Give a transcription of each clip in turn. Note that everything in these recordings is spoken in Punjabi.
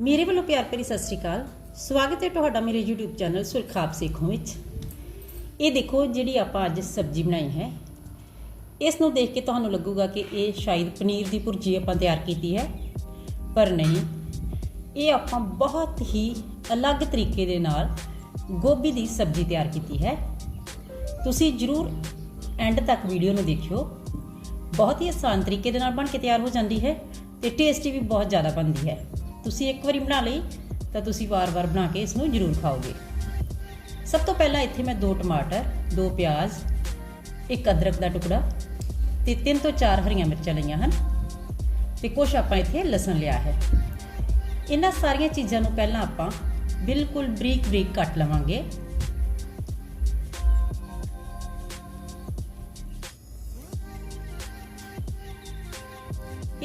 ਮੇਰੇ ਵੱਲੋਂ ਪਿਆਰ ਭਰੀ ਸਤਿ ਸ੍ਰੀ ਅਕਾਲ। ਸਵਾਗਤ ਹੈ ਤੁਹਾਡਾ ਮੇਰੇ YouTube ਚੈਨਲ ਸੁਰਖਾਬ ਸੇਖੋਂ ਵਿੱਚ। ਇਹ ਦੇਖੋ ਜਿਹੜੀ ਆਪਾਂ ਅੱਜ ਸਬਜ਼ੀ ਬਣਾਈ ਹੈ। ਇਸ ਨੂੰ ਦੇਖ ਕੇ ਤੁਹਾਨੂੰ ਲੱਗੂਗਾ ਕਿ ਇਹ ਸ਼ਾਇਦ ਪਨੀਰ ਦੀ ਭੁਰਜੀ ਆਪਾਂ ਤਿਆਰ ਕੀਤੀ ਹੈ। ਪਰ ਨਹੀਂ, ਇਹ ਆਪਾਂ ਬਹੁਤ ਹੀ ਅਲੱਗ ਤਰੀਕੇ ਦੇ ਨਾਲ ਗੋਭੀ ਦੀ ਸਬਜ਼ੀ ਤਿਆਰ ਕੀਤੀ ਹੈ। ਤੁਸੀਂ ਜਰੂਰ ਐਂਡ ਤੱਕ ਵੀਡੀਓ ਨੂੰ ਦੇਖਿਓ। ਬਹੁਤ ਹੀ ਆਸਾਨ ਤਰੀਕੇ ਦੇ ਨਾਲ ਬਣ ਕੇ ਤਿਆਰ ਹੋ ਜਾਂਦੀ ਹੈ ਤੇ ਟੇਸਟੀ ਵੀ ਬਹੁਤ ਜ਼ਿਆਦਾ ਬਣਦੀ ਹੈ। ਤੁਸੀਂ ਇੱਕ ਵਾਰੀ ਬਣਾ ਲਈ, ਤਾਂ ਤੁਸੀਂ ਵਾਰ-ਵਾਰ ਬਣਾ ਕੇ ਇਸ ਨੂੰ ਜ਼ਰੂਰ ਖਾਓਗੇ। ਸਭ ਤੋਂ ਪਹਿਲਾਂ ਇੱਥੇ ਮੈਂ ਦੋ ਟਮਾਟਰ, ਦੋ ਪਿਆਜ਼, ਇੱਕ ਅਦਰਕ ਦਾ ਟੁਕੜਾ ਤੇ ਤਿੰਨ ਤੋਂ ਚਾਰ ਹਰੀਆਂ ਮਿਰਚਾਂ ਲਈਆਂ ਹਨ ਤੇ ਕੁਝ ਆਪਾਂ ਇੱਥੇ ਲਸਣ ਲਿਆ ਹੈ। ਇਹਨਾਂ ਸਾਰੀਆਂ ਚੀਜ਼ਾਂ ਨੂੰ ਪਹਿਲਾਂ ਆਪਾਂ ਬਿਲਕੁਲ ਬਰੀਕ ਬਰੀਕ ਕੱਟ ਲਵਾਂਗੇ।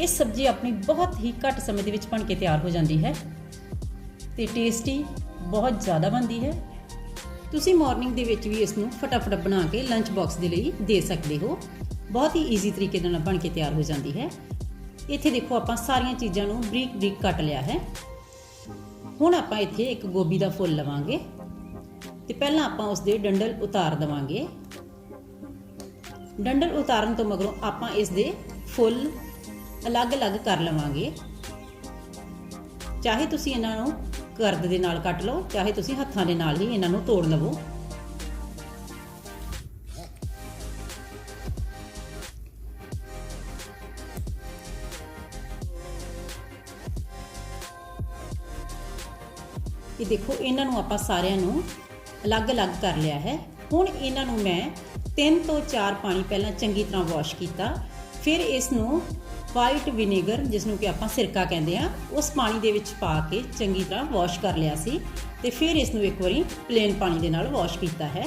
ਇਹ ਸਬਜ਼ੀ ਆਪਣੀ ਬਹੁਤ ਹੀ ਘੱਟ ਸਮੇਂ ਦੇ ਵਿੱਚ ਬਣ ਕੇ ਤਿਆਰ ਹੋ ਜਾਂਦੀ ਹੈ ਤੇ ਟੇਸਟੀ ਬਹੁਤ ਜ਼ਿਆਦਾ ਬਣਦੀ ਹੈ। ਤੁਸੀਂ ਮਾਰਨਿੰਗ ਦੇ ਵਿੱਚ ਵੀ ਇਸ ਨੂੰ ਫਟਾਫਟ ਬਣਾ ਕੇ ਲੰਚ ਬਾਕਸ ਦੇ ਲਈ ਦੇ ਸਕਦੇ ਹੋ। ਬਹੁਤ ਹੀ ਈਜ਼ੀ ਤਰੀਕੇ ਦੇ ਨਾਲ ਬਣ ਕੇ ਤਿਆਰ ਹੋ ਜਾਂਦੀ ਹੈ। ਇੱਥੇ ਦੇਖੋ ਆਪਾਂ ਸਾਰੀਆਂ ਚੀਜ਼ਾਂ ਨੂੰ ਬਰੀਕ ਬਰੀਕ ਕੱਟ ਲਿਆ ਹੈ। ਹੁਣ ਆਪਾਂ ਇੱਥੇ ਇੱਕ ਗੋਭੀ ਦਾ ਫੁੱਲ ਲਵਾਂਗੇ ਤੇ ਪਹਿਲਾਂ ਆਪਾਂ ਉਸ ਦੇ ਡੰਡਲ ਉਤਾਰ ਦਵਾਂਗੇ। ਡੰਡਲ ਉਤਾਰਨ ਤੋਂ ਮਗਰੋਂ ਆਪਾਂ ਇਸ ਦੇ ਫੁੱਲ ਅਲੱਗ-ਅਲੱਗ ਕਰ ਲਵਾਂਗੇ। ਚਾਹੇ ਤੁਸੀਂ ਇਹਨਾਂ ਨੂੰ ਕਰਦ ਦੇ ਨਾਲ ਕੱਟ ਲਓ, ਚਾਹੇ ਤੁਸੀਂ ਹੱਥਾਂ ਦੇ ਨਾਲ ਹੀ ਇਹਨਾਂ ਨੂੰ ਤੋੜ ਲਵੋ। ਇਹ ਦੇਖੋ, ਇਹਨਾਂ ਨੂੰ ਆਪਾਂ ਸਾਰਿਆਂ ਨੂੰ ਅਲੱਗ-ਅਲੱਗ ਕਰ ਲਿਆ ਹੈ। ਹੁਣ ਇਹਨਾਂ ਨੂੰ ਮੈਂ 3 ਤੋਂ 4 ਪਾਣੀ ਪਹਿਲਾਂ ਚੰਗੀ ਤਰ੍ਹਾਂ ਵਾਸ਼ ਕੀਤਾ। ਫਿਰ ਇਸ ਨੂੰ ਵਾਈਟ ਵਿਨੇਗਰ ਜਿਸ ਨੂੰ ਕਿ ਆਪਾਂ ਸਿਰਕਾ ਕਹਿੰਦੇ ਆ, ਉਸ ਪਾਣੀ ਦੇ ਵਿੱਚ ਪਾ ਕੇ ਚੰਗੀ ਤਰ੍ਹਾਂ ਵਾਸ਼ ਕਰ ਲਿਆ ਸੀ ਤੇ ਫਿਰ ਇਸ ਨੂੰ ਇੱਕ ਵਾਰੀ ਪਲੇਨ ਪਾਣੀ ਦੇ ਨਾਲ ਵਾਸ਼ ਕੀਤਾ ਹੈ।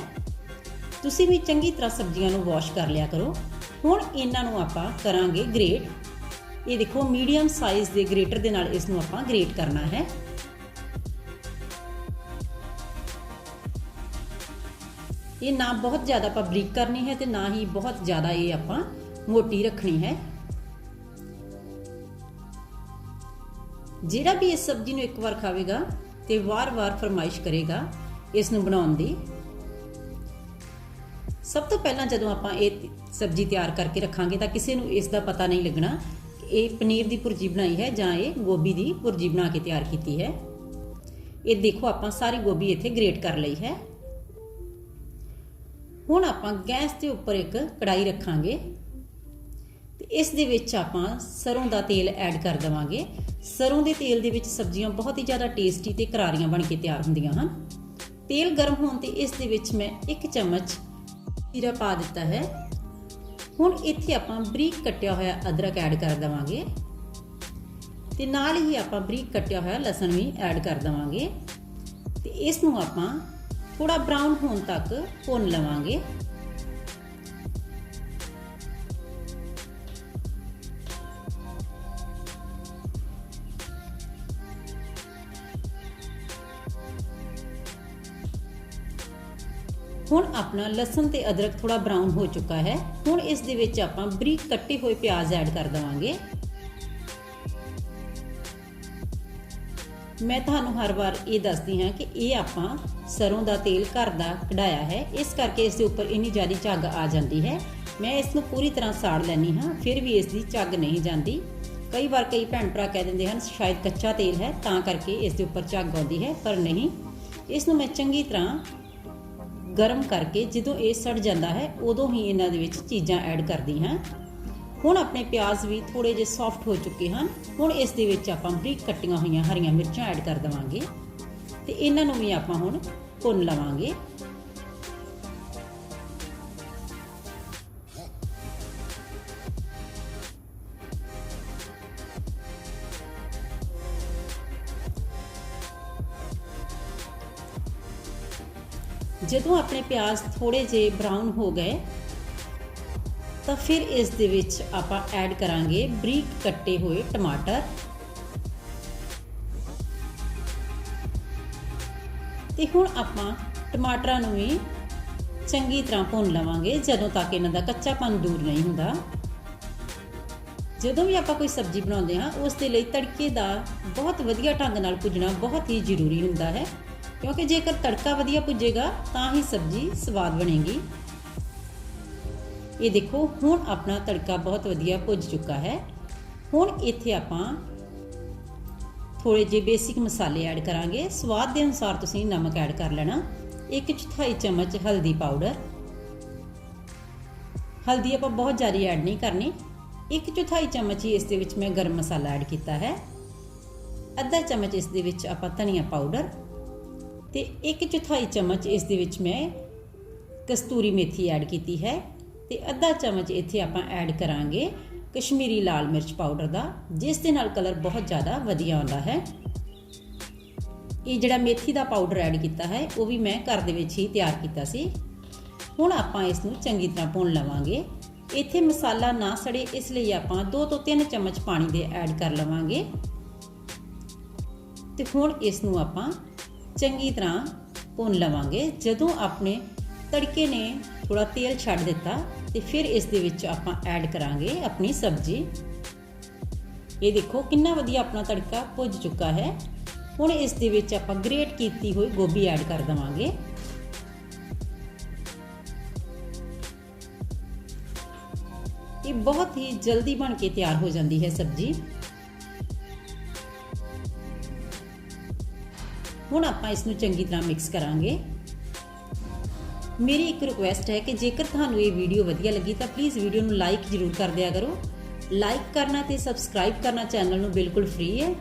ਤੁਸੀਂ ਵੀ ਚੰਗੀ ਤਰ੍ਹਾਂ ਸਬਜ਼ੀਆਂ ਨੂੰ ਵਾਸ਼ ਕਰ ਲਿਆ ਕਰੋ। ਹੁਣ ਇਹਨਾਂ ਨੂੰ ਆਪਾਂ ਕਰਾਂਗੇ ਗ੍ਰੇਟ ਇਹ ਦੇਖੋ ਮੀਡੀਅਮ ਸਾਈਜ਼ ਦੇ ਗ੍ਰੇਟਰ ਦੇ ਨਾਲ ਇਸ ਨੂੰ ਆਪਾਂ ਗ੍ਰੇਟ ਕਰਨਾ ਹੈ। ਇਹ ਨਾ ਬਹੁਤ ਜ਼ਿਆਦਾ ਆਪਾਂ ਬਰੀਕ ਕਰਨੀ ਹੈ ਤੇ ਨਾ ਹੀ ਬਹੁਤ ਜ਼ਿਆਦਾ ਇਹ ਆਪਾਂ ਮੋਟੀ ਰੱਖਣੀ ਹੈ। ਜਿਹੜਾ ਵੀ ਇਸ ਸਬਜ਼ੀ ਨੂੰ ਇੱਕ ਵਾਰ ਖਾਵੇਗਾ ਤੇ ਵਾਰ-ਵਾਰ ਫਰਮਾਇਸ਼ ਕਰੇਗਾ ਇਸ ਨੂੰ ਬਣਾਉਣ ਦੀ। ਸਭ ਤੋਂ ਪਹਿਲਾਂ ਜਦੋਂ ਆਪਾਂ ਇਹ ਸਬਜ਼ੀ ਤਿਆਰ ਕਰਕੇ ਰੱਖਾਂਗੇ ਤਾਂ ਕਿਸੇ ਨੂੰ ਇਸ ਦਾ ਪਤਾ ਨਹੀਂ ਲੱਗਣਾ ਕਿ ਇਹ ਪਨੀਰ ਦੀ ਭੁਰਜੀ ਬਣਾਈ ਹੈ ਜਾਂ ਇਹ ਗੋਭੀ ਦੀ ਭੁਰਜੀ ਬਣਾ ਕੇ ਤਿਆਰ ਕੀਤੀ ਹੈ। ਇਹ ਦੇਖੋ ਆਪਾਂ ਸਾਰੀ ਗੋਭੀ ਇੱਥੇ ਗ੍ਰੇਟ ਕਰ ਲਈ ਹੈ। ਹੁਣ ਆਪਾਂ ਗੈਸ ਦੇ ਉੱਪਰ ਇੱਕ ਕੜਾਈ ਰੱਖਾਂਗੇ। ਤੇ ਇਸ ਦੇ ਵਿੱਚ ਆਪਾਂ ਸਰੋਂ ਦਾ ਤੇਲ ਐਡ ਕਰ ਦਵਾਂਗੇ। ਸਰੋਂ ਦੇ ਤੇਲ ਦੇ ਵਿੱਚ ਸਬਜ਼ੀਆਂ ਬਹੁਤ ਹੀ ਜ਼ਿਆਦਾ ਟੇਸਟੀ ਤੇ ਕਰਾਰੀਆਂ ਬਣ ਕੇ ਤਿਆਰ ਹੁੰਦੀਆਂ ਹਨ। ਤੇਲ ਗਰਮ ਹੋਣ ਤੇ ਇਸ ਦੇ ਵਿੱਚ ਮੈਂ 1 ਚਮਚ ਜੀਰਾ ਪਾ ਦਿੱਤਾ ਹੈ। ਹੁਣ ਇੱਥੇ ਆਪਾਂ ਬਰੀਕ ਕੱਟਿਆ ਹੋਇਆ ਅਦਰਕ ਐਡ ਕਰ ਦਵਾਂਗੇ। ਤੇ ਨਾਲ ਹੀ ਆਪਾਂ ਬਰੀਕ ਕੱਟਿਆ ਹੋਇਆ ਲਸਣ ਵੀ ਐਡ ਕਰ ਦਵਾਂਗੇ। ਤੇ ਇਸ ਨੂੰ ਆਪਾਂ ਥੋੜਾ ਬ੍ਰਾਊਨ ਹੋਣ ਤੱਕ ਭੁੰਨ ਲਵਾਂਗੇ। ਹੁਣ ਆਪਣਾ ਲਸਣ ਤੇ ਅਦਰਕ ਥੋੜਾ ਬ੍ਰਾਊਨ ਹੋ ਚੁੱਕਾ ਹੈ। ਹੁਣ ਇਸ ਦੇ ਵਿੱਚ ਆਪਾਂ ਬਰੀਕ ਕੱਟੇ ਹੋਏ ਪਿਆਜ਼ ਐਡ ਕਰ ਦਵਾਂਗੇ। ਮੈਂ ਤੁਹਾਨੂੰ ਹਰ ਵਾਰ ਇਹ ਦੱਸਦੀ ਹਾਂ ਕਿ ਇਹ ਆਪਾਂ ਸਰੋਂ ਦਾ ਤੇਲ ਘਰ ਦਾ ਕਢਾਇਆ ਹੈ। ਇਸ ਕਰਕੇ ਇਸ ਦੇ ਉੱਪਰ ਇੰਨੀ ਜ਼ਿਆਦਾ ਝੱਗ ਆ ਜਾਂਦੀ ਹੈ। ਮੈਂ ਇਸ ਨੂੰ ਪੂਰੀ ਤਰ੍ਹਾਂ ਸਾੜ ਲੈਣੀ ਹਾਂ, ਫਿਰ ਵੀ ਇਸ ਦੀ ਝੱਗ ਨਹੀਂ ਜਾਂਦੀ। ਕਈ ਵਾਰ ਕਈ ਭੈਣ ਭਰਾ ਕਹਿ ਦਿੰਦੇ ਹਨ, ਸ਼ਾਇਦ ਕੱਚਾ ਤੇਲ ਹੈ, ਤਾਂ ਕਰਕੇ ਇਸ ਦੇ ਉੱਪਰ ਝੱਗ ਆਉਂਦੀ ਹੈ, ਪਰ ਨਹੀਂ। ਇਸ ਨੂੰ ਮੈਂ ਚੰਗੀ ਤਰ੍ਹਾਂ ਗਰਮ ਕਰਕੇ ਜਦੋਂ ਇਹ ਸੜ ਜਾਂਦਾ ਹੈ, ਉਦੋਂ ਹੀ ਇਹਨਾਂ ਦੇ ਵਿੱਚ ਚੀਜ਼ਾਂ ਐਡ ਕਰਦੀ ਹਾਂ। ਹੁਣ ਆਪਣੇ ਪਿਆਜ਼ ਵੀ ਥੋੜੇ ਜਿਹੇ ਸੌਫਟ ਹੋ ਚੁੱਕੇ ਹਨ। ਹੁਣ ਇਸ ਦੇ ਵਿੱਚ ਆਪਾਂ ਬਰੀਕ ਕੱਟੀਆਂ ਹੋਈਆਂ ਹਰੀਆਂ ਮਿਰਚਾਂ ਐਡ ਕਰ ਦਵਾਂਗੇ। ਤੇ ਇਹਨਾਂ ਨੂੰ ਵੀ ਆਪਾਂ ਹੁਣ ਭੁੰਨ ਲਵਾਂਗੇ। ਜਦੋਂ ਆਪਣੇ ਪਿਆਜ਼ ਥੋੜੇ ਜਿਹੇ ਬਰਾਊਨ ਹੋ ਗਏ, ਤਾਂ ਫਿਰ ਇਸ ਦੇ ਵਿੱਚ ਆਪਾਂ ਐਡ ਕਰਾਂਗੇ ਬਰੀਕ ਕੱਟੇ ਹੋਏ ਟਮਾਟਰ। ਤੇ ਹੁਣ ਆਪਾਂ ਟਮਾਟਰਾਂ ਨੂੰ ਵੀ ਚੰਗੀ ਤਰ੍ਹਾਂ ਭੁੰਨ ਲਵਾਂਗੇ, ਜਦੋਂ ਤੱਕ ਇਹਨਾਂ ਦਾ ਕੱਚਾਪਨ ਦੂਰ ਨਹੀਂ ਹੁੰਦਾ। ਜਦੋਂ ਵੀ ਆਪਾਂ ਕੋਈ ਸਬਜ਼ੀ ਬਣਾਉਂਦੇ ਹਾਂ, ਉਸ ਦੇ ਲਈ ਤੜਕੇ ਦਾ ਬਹੁਤ ਵਧੀਆ ਢੰਗ ਨਾਲ ਭੁੱਜਣਾ ਬਹੁਤ ਹੀ ਜ਼ਰੂਰੀ ਹੁੰਦਾ ਹੈ। ਕਿਉਂਕਿ ਜੇਕਰ ਤੜਕਾ ਵਧੀਆ ਭੁੱਜੇਗਾ ਤਾਂ ਹੀ ਸਬਜ਼ੀ ਸਵਾਦ ਬਣੇਗੀ। ਇਹ ਦੇਖੋ, ਹੁਣ ਆਪਣਾ ਤੜਕਾ ਬਹੁਤ ਵਧੀਆ ਭੁੱਜ ਚੁੱਕਾ ਹੈ। ਹੁਣ ਇੱਥੇ ਆਪਾਂ ਥੋੜੇ ਜਿਹੇ ਬੇਸਿਕ ਮਸਾਲੇ ਐਡ ਕਰਾਂਗੇ। ਸਵਾਦ ਦੇ ਅਨੁਸਾਰ ਤੁਸੀਂ ਨਮਕ ਐਡ ਕਰ ਲੈਣਾ। ਇੱਕ ਚੌਥਾਈ ਚਮਚ ਹਲਦੀ ਪਾਊਡਰ। ਹਲਦੀ ਆਪਾਂ ਬਹੁਤ ਜ਼ਿਆਦਾ ਐਡ ਨਹੀਂ ਕਰਨੀ। ਇੱਕ ਚੌਥਾਈ ਚਮਚ ਹੀ ਇਸ ਦੇ ਵਿੱਚ ਮੈਂ ਗਰਮ ਮਸਾਲਾ ਐਡ ਕੀਤਾ ਹੈ। ਅੱਧਾ ਚਮਚ ਇਸ ਦੇ ਵਿੱਚ ਆਪਾਂ ਧਨੀਆ ਪਾਊਡਰ। ਤੇ ਇੱਕ ਚੌਥਾਈ ਚਮਚ ਇਸ ਦੇ ਵਿੱਚ ਮੈਂ ਕਸਤੂਰੀ ਮੇਥੀ ਐਡ ਕੀਤੀ ਹੈ ਤੇ ਅੱਧਾ ਚਮਚ ਇੱਥੇ ਆਪਾਂ ਐਡ ਕਰਾਂਗੇ ਕਸ਼ਮੀਰੀ ਲਾਲ ਮਿਰਚ ਪਾਊਡਰ ਦਾ, ਜਿਸ ਦੇ ਨਾਲ ਕਲਰ ਬਹੁਤ ਜ਼ਿਆਦਾ ਵਧੀਆ ਆਉਂਦਾ ਹੈ। ਇਹ ਜਿਹੜਾ ਮੇਥੀ ਦਾ ਪਾਊਡਰ ਐਡ ਕੀਤਾ ਹੈ, ਉਹ ਵੀ ਮੈਂ ਘਰ ਦੇ ਵਿੱਚ ਹੀ ਤਿਆਰ ਕੀਤਾ ਸੀ। ਹੁਣ ਆਪਾਂ ਇਸ ਨੂੰ ਚੰਗੀ ਤਰ੍ਹਾਂ ਭੁੰਨ ਲਵਾਂਗੇ। ਇੱਥੇ ਮਸਾਲਾ ਨਾ ਸੜੇ, ਇਸ ਲਈ ਆਪਾਂ 2 ਤੋਂ 3 ਚਮਚ ਪਾਣੀ ਦੇ ਐਡ ਕਰ ਲਵਾਂਗੇ। ਤੇ ਹੁਣ ਇਸ ਨੂੰ ਆਪਾਂ ਚੰਗੀ ਤਰ੍ਹਾਂ ਭੁੰਨ ਲਵਾਂਗੇ। ਜਦੋਂ ਆਪਣੇ ਤੜਕੇ ਨੇ ਥੋੜਾ ਤੇਲ ਛੱਡ ਦਿੱਤਾ, ਤੇ ਫਿਰ ਇਸ ਦੇ ਵਿੱਚ ਆਪਾਂ ਐਡ ਕਰਾਂਗੇ ਆਪਣੀ ਸਬਜ਼ੀ। ਇਹ ਦੇਖੋ ਕਿੰਨਾ ਵਧੀਆ ਆਪਣਾ ਤੜਕਾ ਭੁੱਜ ਚੁੱਕਾ ਹੈ। ਹੁਣ ਇਸ ਦੇ ਵਿੱਚ ਆਪਾਂ ਗ੍ਰੇਟ ਕੀਤੀ ਹੋਈ ਗੋਭੀ ਐਡ ਕਰ ਦਵਾਂਗੇ। ਇਹ ਬਹੁਤ ਹੀ ਜਲਦੀ ਬਣ ਕੇ ਤਿਆਰ ਹੋ ਜਾਂਦੀ ਹੈ ਸਬਜ਼ੀ। ਹੁਣ ਆਪਾਂ ਇਸ ਨੂੰ ਚੰਗੀ ਤਰ੍ਹਾਂ ਮਿਕਸ ਕਰਾਂਗੇ। ਮੇਰੀ ਇੱਕ ਰਿਕੁਐਸਟ ਹੈ ਕਿ ਜੇਕਰ ਤੁਹਾਨੂੰ ਇਹ ਵੀਡੀਓ ਵਧੀਆ ਲੱਗੀ ਤਾਂ ਪਲੀਜ਼ ਵੀਡੀਓ ਨੂੰ ਲਾਈਕ ਜ਼ਰੂਰ ਕਰ ਦਿਆ ਕਰੋ। ਲਾਈਕ ਕਰਨਾ ਤੇ ਸਬਸਕ੍ਰਾਈਬ ਕਰਨਾ ਚੈਨਲ ਨੂੰ ਬਿਲਕੁਲ ਫ੍ਰੀ ਹੈ।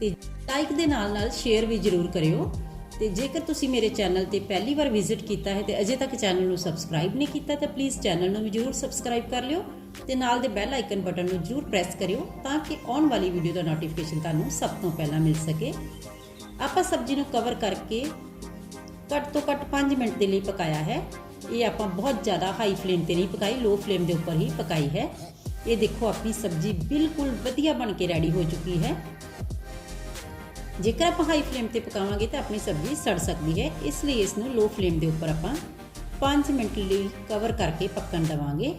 ਤੇ ਲਾਈਕ ਦੇ ਨਾਲ ਨਾਲ ਸ਼ੇਅਰ ਵੀ ਜ਼ਰੂਰ ਕਰਿਓ। ਤੇ ਜੇਕਰ ਤੁਸੀਂ ਮੇਰੇ ਚੈਨਲ ਤੇ ਪਹਿਲੀ ਵਾਰ ਵਿਜ਼ਿਟ ਕੀਤਾ ਹੈ ਤੇ ਅਜੇ ਤੱਕ ਚੈਨਲ ਨੂੰ ਸਬਸਕ੍ਰਾਈਬ ਨਹੀਂ ਕੀਤਾ ਤਾਂ ਪਲੀਜ਼ ਚੈਨਲ ਨੂੰ ਵੀ ਜ਼ਰੂਰ ਸਬਸਕ੍ਰਾਈਬ ਕਰ ਲਿਓ ਤੇ ਨਾਲ ਦੇ ਬੈਲ ਆਈਕਨ ਬਟਨ ਨੂੰ ਜ਼ਰੂਰ ਪ੍ਰੈਸ ਕਰਿਓ ਤਾਂ ਕਿ ਆਉਣ ਵਾਲੀ ਵੀਡੀਓ ਦਾ ਨੋਟੀਫਿਕੇਸ਼ਨ ਤੁਹਾਨੂੰ ਸਭ ਤੋਂ ਪਹਿਲਾਂ ਮਿਲ ਸਕੇ। ਆਪਾਂ ਸਬਜ਼ੀ ਨੂੰ ਕਵਰ ਕਰਕੇ ਘੱਟ ਤੋਂ ਘੱਟ 5 ਮਿੰਟ ਦੇ ਲਈ ਪਕਾਇਆ ਹੈ। ਇਹ ਆਪਾਂ ਬਹੁਤ ਜ਼ਿਆਦਾ ਹਾਈ ਫਲੇਮ ਤੇ ਨਹੀਂ ਪਕਾਈ ਲੋ ਫਲੇਮ ਦੇ ਉੱਪਰ ਹੀ ਪਕਾਈ ਹੈ। ਇਹ ਦੇਖੋ, ਆਪਣੀ ਸਬਜ਼ੀ ਬਿਲਕੁਲ ਵਧੀਆ ਬਣ ਕੇ ਰੈਡੀ ਹੋ ਚੁੱਕੀ ਹੈ। ਜੇਕਰ ਆਪਾਂ ਹਾਈ ਫਲੇਮ ਤੇ ਪਕਾਵਾਂਗੇ ਤਾਂ ਆਪਣੀ ਸਬਜ਼ੀ ਸੜ ਸਕਦੀ ਹੈ। ਇਸ ਲਈ ਇਸ ਨੂੰ ਲੋ ਫਲੇਮ ਦੇ ਉੱਪਰ ਆਪਾਂ 5 ਮਿੰਟ ਲਈ ਕਵਰ ਕਰਕੇ ਪੱਕਣ ਦੇਵਾਂਗੇ।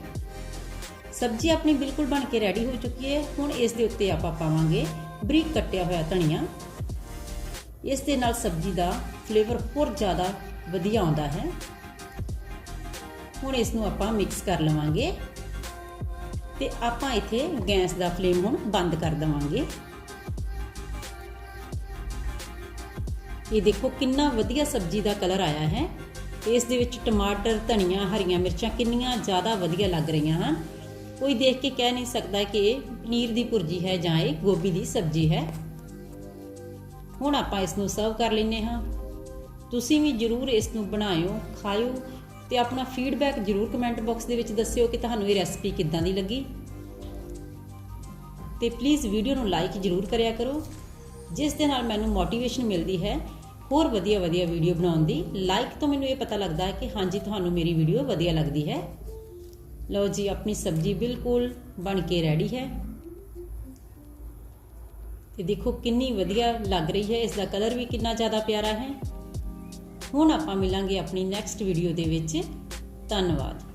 ਸਬਜ਼ੀ ਆਪਣੀ ਬਿਲਕੁਲ ਬਣ ਕੇ ਰੈਡੀ ਹੋ ਚੁੱਕੀ ਹੈ। ਹੁਣ ਇਸ ਦੇ ਉੱਤੇ ਆਪਾਂ ਪਾਵਾਂਗੇ ਬਰੀਕ ਕੱਟਿਆ ਹੋਇਆ ਧਨੀਆ। ਇਸ ਦੇ ਨਾਲ ਸਬਜ਼ੀ ਦਾ ਫਲੇਵਰ ਹੋਰ ਜ਼ਿਆਦਾ ਵਧੀਆ ਆਉਂਦਾ ਹੈ। ਹੁਣ ਇਸ ਨੂੰ ਆਪਾਂ ਮਿਕਸ ਕਰ ਲਵਾਂਗੇ ਤੇ ਆਪਾਂ ਇੱਥੇ ਗੈਸ ਦਾ ਫਲੇਮ ਹੁਣ ਬੰਦ ਕਰ ਦਵਾਂਗੇ। ਇਹ ਦੇਖੋ ਕਿੰਨਾ ਵਧੀਆ ਸਬਜ਼ੀ ਦਾ ਕਲਰ ਆਇਆ ਹੈ। ਇਸ ਦੇ ਵਿੱਚ ਟਮਾਟਰ, ਧਨੀਆ, ਹਰੀਆਂ ਮਿਰਚਾਂ ਕਿੰਨੀਆਂ ਜ਼ਿਆਦਾ ਵਧੀਆ ਲੱਗ ਰਹੀਆਂ ਹਨ। ਕੋਈ ਦੇਖ ਕੇ ਕਹਿ ਨਹੀਂ ਸਕਦਾ ਕਿ ਇਹ ਪਨੀਰ ਦੀ ਭੁਰਜੀ ਹੈ ਜਾਂ ਇਹ ਗੋਭੀ ਦੀ ਸਬਜ਼ੀ ਹੈ। ਹੁਣ ਆਪਾਂ ਇਸ ਨੂੰ ਸਰਵ ਕਰ ਲੈਨੇ ਹਾਂ। ਤੁਸੀਂ ਵੀ ਜਰੂਰ ਇਸ ਨੂੰ ਬਣਾਇਓ, ਖਾਇਓ ਤੇ ਆਪਣਾ ਫੀਡਬੈਕ ਜਰੂਰ ਕਮੈਂਟ ਬਾਕਸ ਦੇ ਵਿੱਚ ਦੱਸਿਓ ਕਿ ਤੁਹਾਨੂੰ ਇਹ ਰੈਸਪੀ ਕਿੱਦਾਂ ਦੀ ਲੱਗੀ। ਤੇ ਪਲੀਜ਼ ਵੀਡੀਓ ਨੂੰ ਲਾਈਕ ਜਰੂਰ ਕਰਿਆ ਕਰੋ, ਜਿਸ ਦੇ ਨਾਲ ਮੈਨੂੰ ਮੋਟੀਵੇਸ਼ਨ ਮਿਲਦੀ ਹੈ ਹੋਰ ਵਧੀਆ ਵਧੀਆ ਵੀਡੀਓ ਬਣਾਉਣ ਦੀ। ਲਾਈਕ ਤੋਂ ਮੈਨੂੰ ਇਹ ਪਤਾ ਲੱਗਦਾ ਹੈ ਕਿ ਹਾਂਜੀ, ਤੁਹਾਨੂੰ ਮੇਰੀ ਵੀਡੀਓ ਵਧੀਆ ਲੱਗਦੀ ਹੈ। ਲਓ ਜੀ, ਆਪਣੀ ਸਬਜ਼ੀ ਬਿਲਕੁਲ ਬਣ ਕੇ ਰੈਡੀ ਹੈ। ਤੇ ਦੇਖੋ ਕਿੰਨੀ ਵਧੀਆ ਲੱਗ ਰਹੀ ਹੈ, ਇਸ ਦਾ ਕਲਰ ਵੀ ਕਿੰਨਾ ਜ਼ਿਆਦਾ ਪਿਆਰਾ ਹੈ। ਹੁਣ ਆਪਾਂ ਮਿਲਾਂਗੇ ਆਪਣੀ ਨੈਕਸਟ ਵੀਡੀਓ ਦੇ ਵਿੱਚ। ਧੰਨਵਾਦ।